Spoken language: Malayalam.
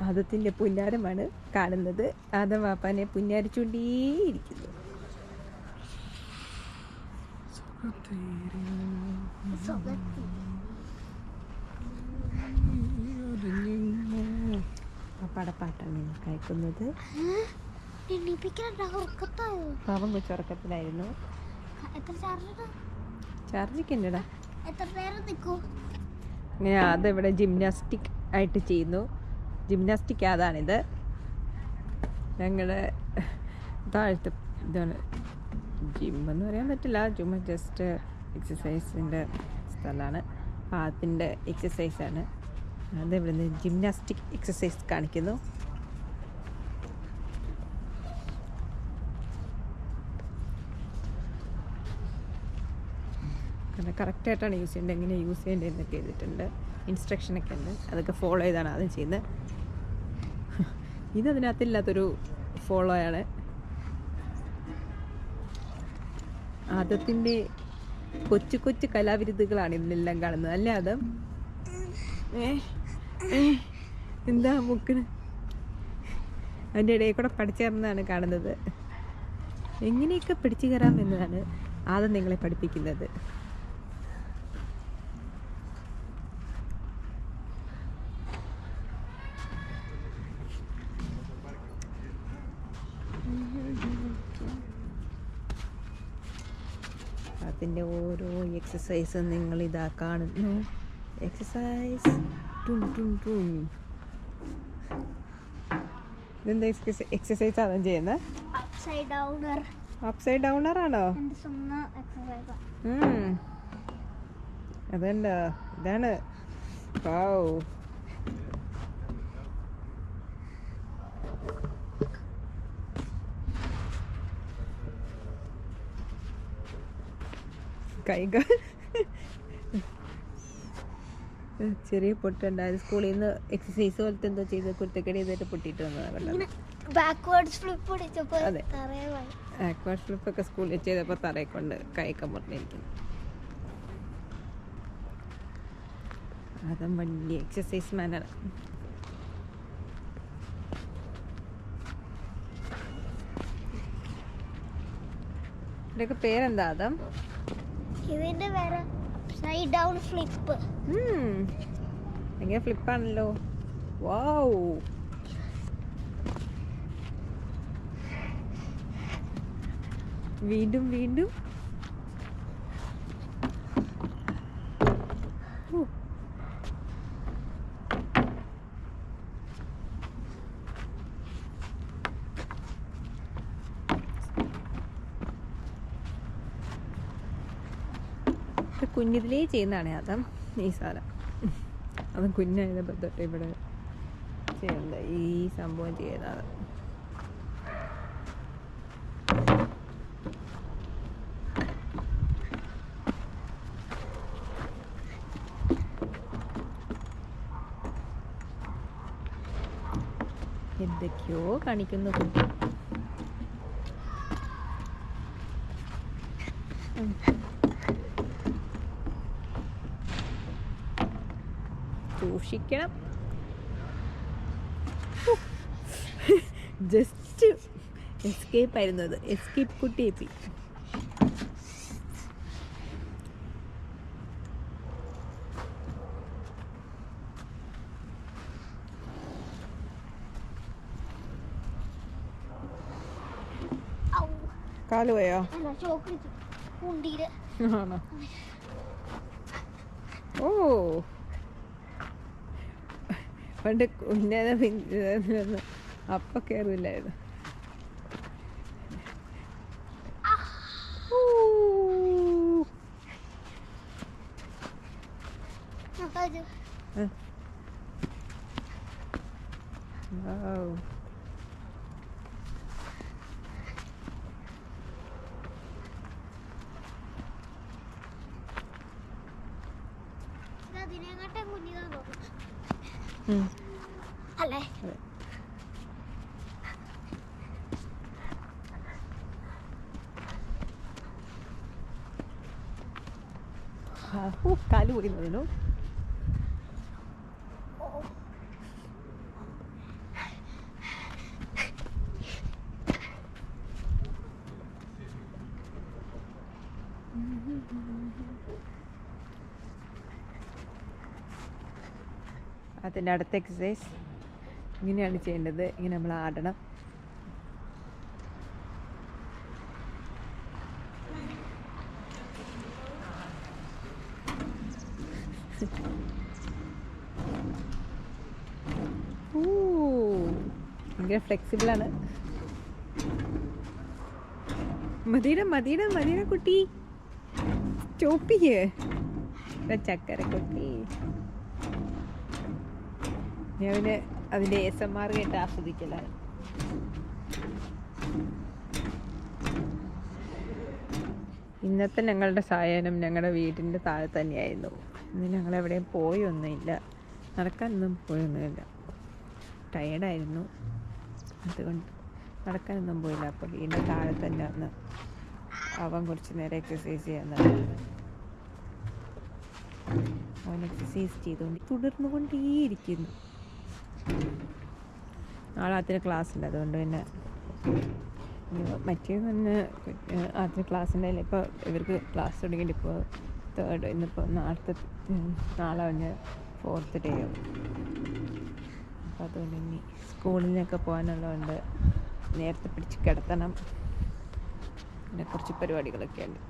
ആദത്തിന്റെ പുന്നാരമാണ് കാണുന്നത്. ആദം വാപ്പാനെ പുന്നാരിച്ചുകൊണ്ടേയിരിക്കുന്നു. പപ്പാടെ പാട്ടാണ് നിങ്ങൾ കേൾക്കുന്നത്. പാവം കൊച്ചുറക്കത്തിലായിരുന്നു. ചാർജ് നിൽക്കും അങ്ങനെ അതിവിടെ ജിംനാസ്റ്റിക് ആയിട്ട് ചെയ്യുന്നു. ജിംനാസ്റ്റിക് അതാണിത് ഞങ്ങളുടെ താഴത്തെ ഇതാണ് ജിം എന്ന് പറയാൻ പറ്റില്ല. ചുമ്മാ ജസ്റ്റ് എക്സസൈസിന്റെ സ്ഥലമാണ് പാത്തിന്റെ എക്സസൈസാണ് അത് ഇവിടുന്ന് ജിംനാസ്റ്റിക് എക്സസൈസ് കാണിക്കുന്നു. കാരണം കറക്റ്റായിട്ടാണ് യൂസ് ചെയ്യേണ്ടത്. എങ്ങനെ യൂസ് ചെയ്യേണ്ടത് എന്നൊക്കെ ചെയ്തിട്ടുണ്ട് ഇൻസ്ട്രക്ഷനൊക്കെ ഉണ്ട്. അതൊക്കെ ഫോളോ ചെയ്താണ് ആദ്യം ചെയ്യുന്നത്. ഇതതിനകത്തില്ലാത്തൊരു ഫോളോ ആണ്. ആദത്തിന്റെ കൊച്ചു കൊച്ചു കലാവിരുദ്ധകളാണ് ഇതിലെല്ലാം കാണുന്നത്. അല്ലേ അത് എന്താ മുക്കിന്? അതിന്റെ ഇടയിൽ കൂടെ പഠിച്ചേർന്നതാണ് കാണുന്നത്. എങ്ങനെയൊക്കെ പിടിച്ചു കയറാം എന്നതാണ് ആദ്യം നിങ്ങളെ പഠിപ്പിക്കുന്നത്. അതിന്റെ ഓരോ എക്സസൈസും നിങ്ങൾ ഇതാ കാണുന്നു. എക്സസൈസ് ടും ടും ടും. ഇതെന്താ എക്സസൈസ് ആണ് ചെയ്യുന്നത് അപ്സൈഡ് ഡൗണർ അപ്സൈഡ് ഡൗണർ ആണോ? അതല്ല ഇതാണ്. വൗ. കൈകൾ. ചെറിയ പൊട്ടുണ്ടായത് സ്കൂളിൽ നിന്ന് എക്സസൈസ് പോലത്തെ എന്തോ ചെയ്ത് കുരുത്തക്കടി ചെയ്തിട്ട് പൊട്ടിയിട്ട് വന്നതാണ് വെള്ളം ബാക്ക്വേർഡ്സ് ഫ്ലിപ്പ് അടിച്ചപ്പോൾ അതെ. തറയായി ഫ്ലിപ്പ് ഒക്കെ സ്കൂളിൽ ചെയ്തപ്പോൾ തറയെ കൊണ്ട് കൈയൊക്കെ മുറിഞ്ഞിരിക്കുന്നു. അതും വലിയ എക്സസൈസ് മാനാണ് ഇതൊക്കെ പേരെന്താ അതം ഇതിന്റെ വേറെ സൈഡ് ഡൗൺ ഫ്ലിപ്പ് ഭയങ്കര ഫ്ലിപ്പാണല്ലോ വാവ് വീണ്ടും വീണ്ടും. കുഞ്ഞിതിലേ ചെയ്യുന്നതാണ് അതം ഈ സാധനം. അവൻ കുഞ്ഞായത് തൊട്ട് ഇവിടെ ചെയ്യുന്നത് ഈ സംഭവം ചെയ്യുന്നത് എന്തൊക്കെയോ കാണിക്കുന്നു കുട്ടി. സൂക്ഷിക്കണം. ജസ്റ്റ് എസ്കേപ്പ് ആയിരുന്നു അത്. എസ്കേപ്പ് കുട്ടിയെപ്പി പി കാൽ പോയോ? ഓ. പണ്ട് കുഞ്ഞത അപ്പ കയറില്ലായിരുന്നു നോക്കാത് ഉം. അല്ലേ അതെ. ഓ കാൽ പോയി നോക്കുന്നു അതിന്റെ അടുത്ത എക്സസൈസ് ഇങ്ങനെയാണ് ചെയ്യേണ്ടത്. ഇങ്ങനെ നമ്മൾ ആടണം. ഭയങ്കര ഫ്ലെക്സിബിൾ ആണ്. മതിയുടെ മതിയുടെ മതിയുടെ കുട്ടി. സ്റ്റോപ്പ് ചക്കര കുട്ടി ഞാൻ അതിന്റെ എസ് എം ആർ കേട്ട് ആസ്വദിക്കലാണ് ഇന്നത്തെ ഞങ്ങളുടെ സായാഹ്നം ഞങ്ങളുടെ വീടിന്റെ താഴെ തന്നെയായിരുന്നു. ഇന്ന് ഞങ്ങൾ എവിടെയും പോയൊന്നുമില്ല നടക്കാനൊന്നും പോയൊന്നുമില്ല ടയേർഡായിരുന്നു. അതുകൊണ്ട് നടക്കാനൊന്നും പോയില്ല. അപ്പോൾ വീടിന്റെ താഴെ തന്നെ ഒന്ന് അവൻ കുറച്ച് നേരം എക്സസൈസ് ചെയ്യാൻ അവൻ എക്സസൈസ് ചെയ്തുകൊണ്ട് തുടർന്നു കൊണ്ടേയിരിക്കുന്നു നാളെ അതിന് ക്ലാസ് ഉണ്ട് അതുകൊണ്ട് പിന്നെ മറ്റേ തന്നെ അതിന് ക്ലാസ് ഉണ്ടായില്ല ഇപ്പോൾ ഇവർക്ക് ക്ലാസ് തുടങ്ങിയിട്ട് ഇപ്പോൾ തേർഡ് ഇന്നിപ്പോൾ നാളത്തെ നാളെ പിന്നെ ഫോർത്ത് ഡേ ആവും അപ്പോൾ അതുകൊണ്ട് ഇനി സ്കൂളിലൊക്കെ പോകാനുള്ളതുകൊണ്ട് നേരത്തെ പിടിച്ച് കിടത്തണം. പിന്നെ കുറച്ച് പരിപാടികളൊക്കെ ഉണ്ട്